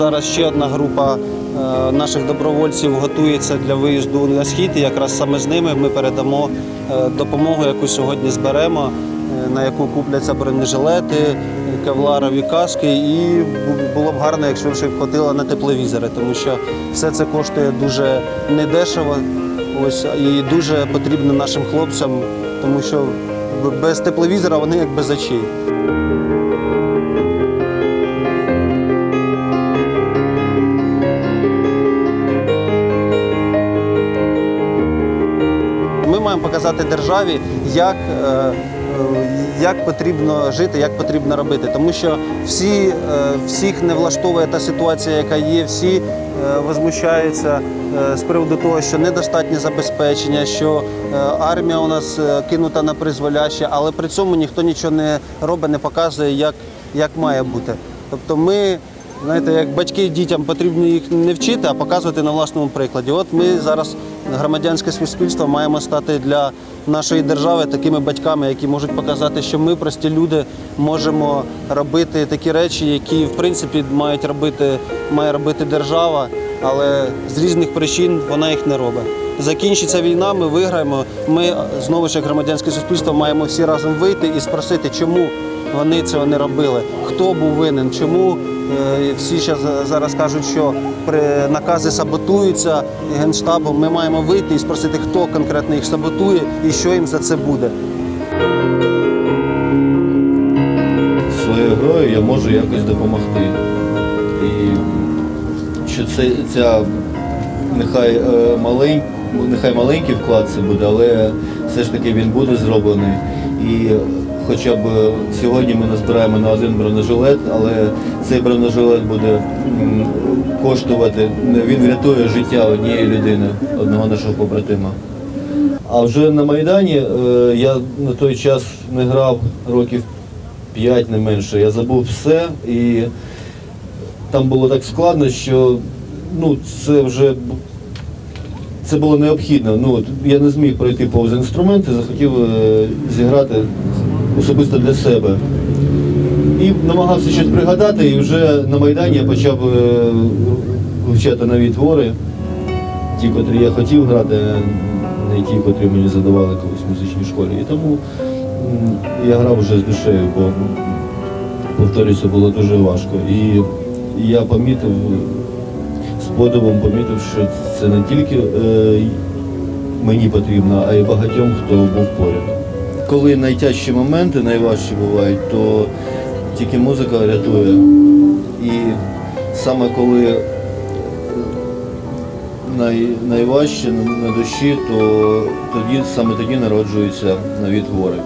зараз ще одна група е, наших добровольців готується для виїзду на схід. І якраз саме з ними ми передамо е, допомогу, яку сьогодні зберемо, е, на яку купляться бронежилети, кевларові каски. І було б гарно, якщо б хватило на тепловізори, тому що все це коштує дуже недешево. Ось і дуже потрібно нашим хлопцям, тому що без тепловізора вони як без очей. Показати державі, як, е, е, як потрібно жити, як потрібно робити. Тому що всі, е, всіх не влаштовує та ситуація, яка є, всі возмущаються з приводу того, що недостатнє забезпечення, що армія у нас кинута на призволяще, але при цьому ніхто нічого не робить, не показує, як, як має бути. Тобто ми Знаєте, як батьки дітям потрібно їх не вчити, а показувати на власному прикладі. От ми зараз, громадянське суспільство, маємо стати для нашої держави такими батьками, які можуть показати, що ми, прості люди, можемо робити такі речі, які в принципі мають робити, має робити держава, але з різних причин вона їх не робить. Закінчиться війна, ми виграємо. Ми знову ж як громадянське суспільство маємо всі разом вийти і спросити, чому вони цього не робили, хто був винен, чому всі ще зараз кажуть, що накази саботуються генштабом. Ми маємо вийти і спросити, хто конкретно їх саботує і що їм за це буде. своєю грою я можу якось допомогти. І що це ця нехай е, малень, нехай маленький вклад це буде, але все ж таки він буде зроблений. І хоча б сьогодні ми назбираємо на один бронежилет, але цей бронежилет буде коштувати, він врятує життя однієї людини, одного нашого побратима. А вже на Майдані е, я на той час не грав років 5 не менше. Я забув все і там було так складно, що ну, це вже це було необхідно. Ну, я не зміг пройти повз інструменти, захотів е, зіграти особисто для себе. І намагався щось пригадати, і вже на Майдані я почав е, вивчати нові твори, ті, котрі я хотів грати, не ті, котрі мені задавали колись в музичній школі. І тому я грав вже з душею, бо повторюся, було дуже важко. І я помітив, з подивом помітив, що це не тільки е, мені потрібно, а й багатьом, хто був поряд. Коли найтяжчі моменти, найважчі бувають, то тільки музика рятує. І саме коли най, найважче на- душі, то тоді саме тоді народжуються нові твори.